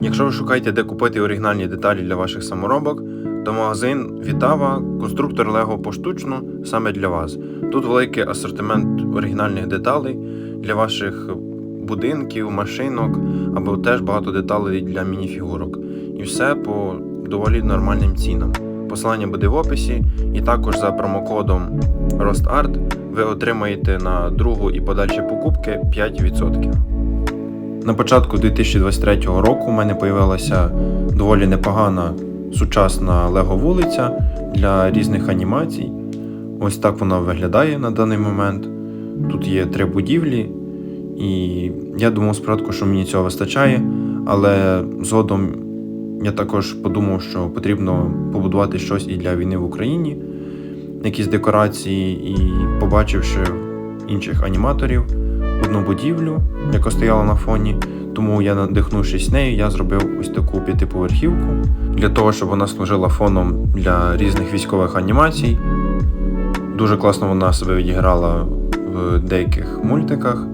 Якщо ви шукаєте, де купити оригінальні деталі для ваших саморобок, то магазин Вітава, конструктор Лего поштучно саме для вас. Тут великий асортимент оригінальних деталей для ваших будинків, машинок або теж багато деталей для мініфігурок. І все по доволі нормальним цінам. Посилання буде в описі, і також за промокодом ROSTART ви отримаєте на другу і подальші покупки 5%. На початку 2023 року у мене з'явилася доволі непогана сучасна лего вулиця для різних анімацій. Ось так вона виглядає на даний момент. Тут є три будівлі, і я думав спочатку, що мені цього вистачає, але згодом я також подумав, що потрібно побудувати щось і для війни в Україні, якісь декорації, і побачивши інших аніматорів одну будівлю, яка стояла на фоні. Тому я, надихнувшись нею, я зробив ось таку п'ятиповерхівку для того, щоб вона служила фоном для різних військових анімацій. Дуже класно вона себе відіграла в деяких мультиках,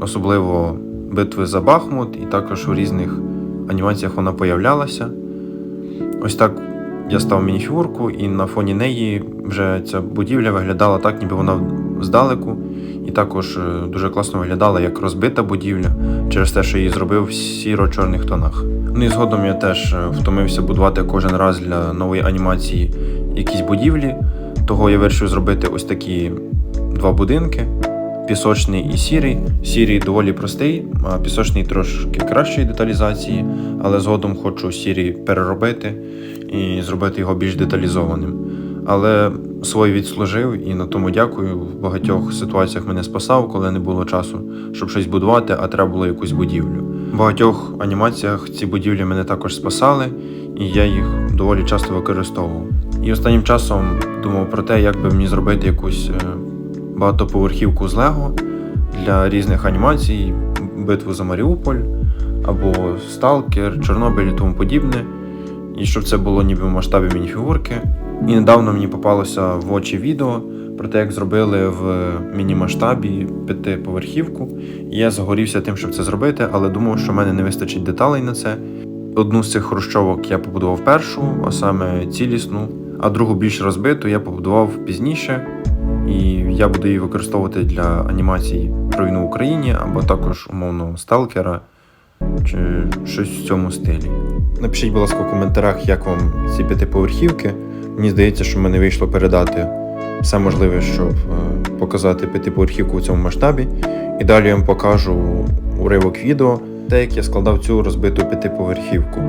особливо битви за Бахмут, і також у різних анімаціях вона появлялася. Ось так я став мініфігурку, і на фоні неї вже ця будівля виглядала так, ніби вона здалеку. І також е, дуже класно виглядала як розбита будівля через те, що її зробив в сіро-чорних тонах. Ну і згодом я теж е, втомився будувати кожен раз для нової анімації якісь будівлі. Того я вирішив зробити ось такі два будинки: пісочний і сірий. Сірий доволі простий, а пісочний трошки кращої деталізації, але згодом хочу сірий переробити і зробити його більш деталізованим. Але свій відслужив і на тому дякую. В багатьох ситуаціях мене спасав, коли не було часу, щоб щось будувати, а треба було якусь будівлю. В багатьох анімаціях ці будівлі мене також спасали, і я їх доволі часто використовував. І останнім часом думав про те, як би мені зробити якусь е, багатоповерхівку з Лего для різних анімацій, битву за Маріуполь або Сталкер, Чорнобиль і тому подібне. І щоб це було ніби в масштабі мініфігурки. І недавно мені попалося в очі відео про те, як зробили в міні-масштабі п'ятиповерхівку. І я загорівся тим, щоб це зробити, але думав, що в мене не вистачить деталей на це. Одну з цих хрущовок я побудував першу, а саме цілісну, а другу більш розбиту я побудував пізніше. І я буду її використовувати для анімацій про війну в Україні або також умовно сталкера чи щось в цьому стилі. Напишіть, будь ласка, в коментарях, як вам ці п'ятиповерхівки. Мені здається, що в мене вийшло передати все можливе, щоб е, показати п'ятиповерхівку у цьому масштабі. І далі я вам покажу уривок відео, те, як я складав цю розбиту п'ятиповерхівку.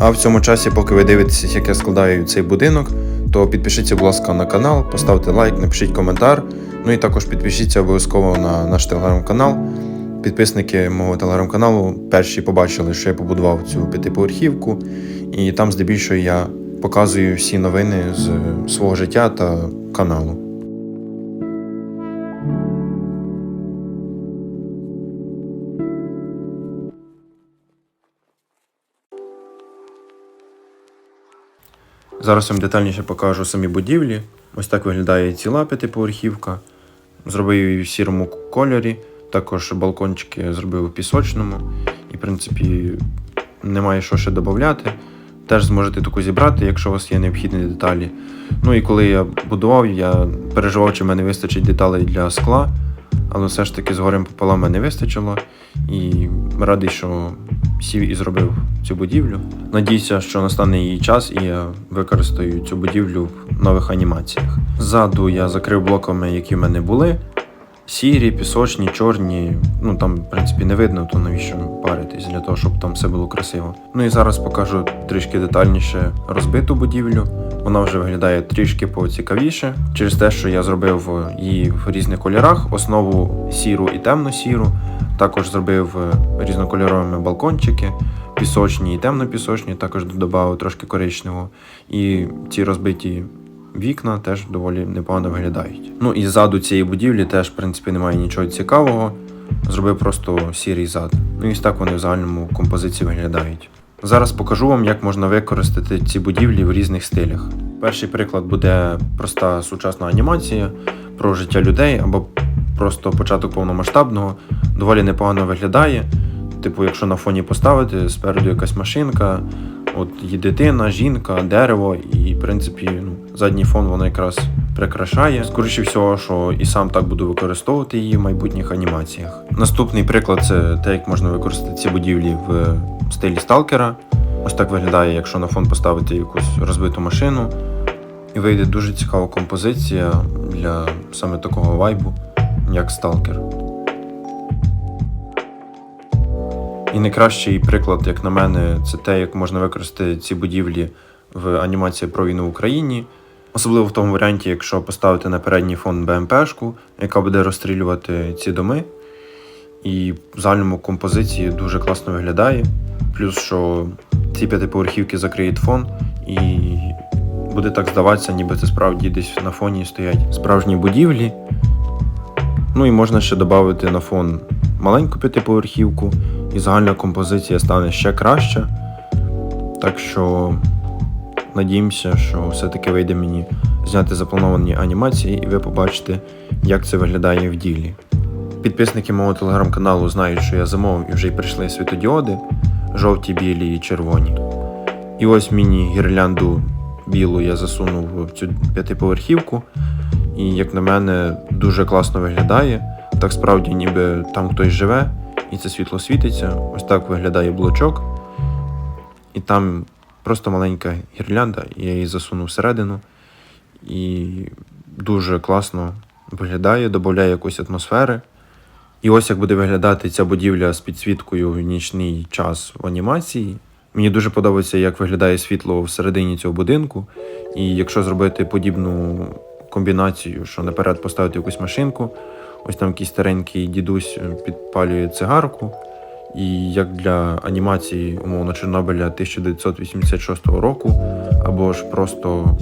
А в цьому часі, поки ви дивитеся, як я складаю цей будинок, то підпишіться, будь ласка, на канал, поставте лайк, напишіть коментар. Ну і також підпишіться обов'язково на наш телеграм-канал. Підписники мого телеграм-каналу перші побачили, що я побудував цю п'ятиповерхівку, і там здебільшого я показую всі новини з свого життя та каналу. Зараз вам детальніше покажу самі будівлі. Ось так виглядає ціла п'ятиповерхівка. Зробив її в сірому кольорі. Також балкончики зробив у пісочному. І, в принципі, немає що ще додати. Теж зможете таку зібрати, якщо у вас є необхідні деталі. Ну і коли я будував, я переживав, чи в мене вистачить деталей для скла, але все ж таки з горем пополам мене вистачило. І радий, що сів і зробив цю будівлю. Надіюся, що настане її час, і я використаю цю будівлю в нових анімаціях. Ззаду я закрив блоками, які в мене були. Сірі, пісочні, чорні. Ну там, в принципі, не видно, то навіщо паритись для того, щоб там все було красиво. Ну і зараз покажу трішки детальніше розбиту будівлю. Вона вже виглядає трішки поцікавіше через те, що я зробив її в різних кольорах, основу сіру і темно-сіру. Також зробив різнокольоровими балкончики, пісочні і темно-пісочні, також додав трошки коричневого. І ці розбиті вікна теж доволі непогано виглядають. Ну і ззаду цієї будівлі теж, в принципі, немає нічого цікавого. Зробив просто сірий зад. Ну і так вони в загальному композиції виглядають. Зараз покажу вам, як можна використати ці будівлі в різних стилях. Перший приклад буде проста сучасна анімація про життя людей або просто початок повномасштабного, доволі непогано виглядає. Типу, якщо на фоні поставити, спереду якась машинка, от є дитина, жінка, дерево, і в принципі ну, задній фон воно якраз прикрашає. Скоріше всього, що і сам так буду використовувати її в майбутніх анімаціях. Наступний приклад це те, як можна використати ці будівлі в стилі сталкера. Ось так виглядає, якщо на фон поставити якусь розбиту машину. І вийде дуже цікава композиція для саме такого вайбу, як сталкер. І найкращий приклад, як на мене, це те, як можна використати ці будівлі в анімації про війну в Україні. Особливо в тому варіанті, якщо поставити на передній фон БМПшку, яка буде розстрілювати ці доми. І в загальному композиції дуже класно виглядає. Плюс, що ці п'ятиповерхівки закриють фон, і буде так здаватися, ніби це справді десь на фоні стоять справжні будівлі. Ну і можна ще додати на фон маленьку п'ятиповерхівку, і загальна композиція стане ще краща. Так що надіємося, що все-таки вийде мені зняти заплановані анімації, і ви побачите, як це виглядає в ділі. Підписники мого телеграм-каналу знають, що я замовив і вже й прийшли світодіоди жовті, білі і червоні. І ось міні-гірлянду білу я засунув в цю п'ятиповерхівку. І, як на мене, дуже класно виглядає. Так справді, ніби там хтось живе, і це світло світиться. Ось так виглядає блочок. І там просто маленька гірлянда, я її засунув всередину. І дуже класно виглядає, додає якоїсь атмосфери. І ось як буде виглядати ця будівля з підсвіткою в нічний час в анімації. Мені дуже подобається, як виглядає світло всередині цього будинку. І якщо зробити подібну комбінацію, що наперед поставити якусь машинку, ось там якийсь старенький дідусь підпалює цигарку. І як для анімації умовно Чорнобиля 1986 року, або ж просто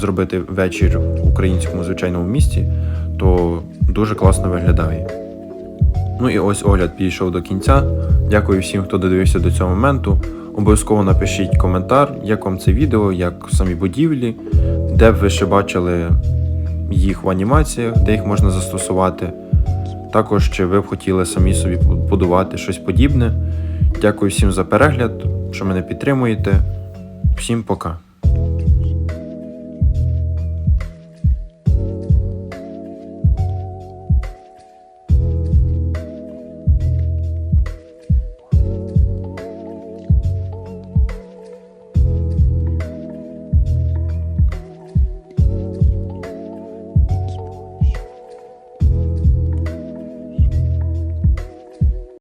зробити вечір в українському звичайному місті, то дуже класно виглядає. Ну і ось огляд підійшов до кінця. Дякую всім, хто додивився до цього моменту. Обов'язково напишіть коментар, як вам це відео, як самі будівлі, де б ви ще бачили їх в анімаціях, де їх можна застосувати. Також чи ви б хотіли самі собі будувати щось подібне. Дякую всім за перегляд, що мене підтримуєте. Всім пока.